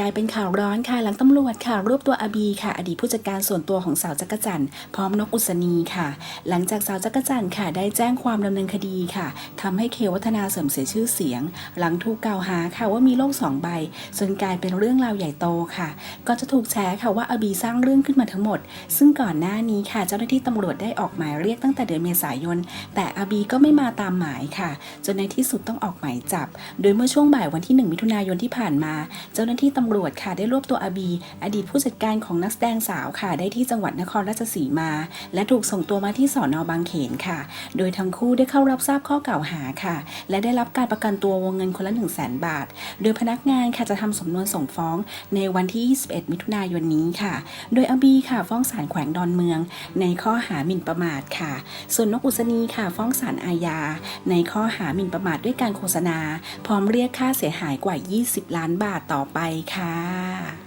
กลายเป็นข่าวร้อนค่ะหลังตำรวจค่ะรวบตัวอาบีค่ะ อดีตผู้จัดการส่วนตัวของสาวจักรจันทร์พร้อมนกอุศนีค่ะ หลังจากสาวจักรจันทร์ค่ะ ได้แจ้งความดำเนินคดีค่ะทำให้เควัฒนาเสริมเสียชื่อเสียง หลังถูกกล่าวหาค่ะว่ามีโลกสองใบจนกลายเป็นเรื่องราวใหญ่โตค่ะ ก็จะถูกแฉค่ะว่าอาบีสร้างเรื่องขึ้นมาทั้งหมด ซึ่งก่อนหน้านี้ค่ะ เจ้าหน้าที่ตำรวจได้ออกหมายเรียกตั้งแต่เดือนเมษายน แต่อาบีก็ไม่มาตามหมายค่ะ จนในที่สุดต้องออกหมายจับ โดยเมื่อช่วงบ่ายวันที่ 1 มิถุนายนที่ผ่านมา เจ้าหน้าที่ตำำรวจค่ะได้รวบตัวอาบี อดีตผู้จัดการของนักแสดงสาวค่ะ ได้ที่จังหวัดนครราชสีมา และถูกส่งตัวมาที่สอนอบางเขนค่ะ โดยทั้งคู่ได้เข้ารับทราบข้อกล่าวหาค่ะ และได้รับการประกันตัววงเงินคนละ 1 0 0 0 0แบาท โดยพนักงานค่ะจะทำสำนวนส่งฟ้องในวันที่ 21 มิถุนายนนี้ค่ะ โดยอาบีค่ะฟ้องศาลแขวงดอนเมือง ในข้อหาหมิ่นประมาทค่ะ ส่วนนกอุศนีค่ะฟ้องศาลอาญา ในข้อหาหมิ่นประมาทด้วยการโฆษณา พร้อมเรียกค่าเสียหายกว่า 20 ล้านบาทต่อไปค่ะค่ะ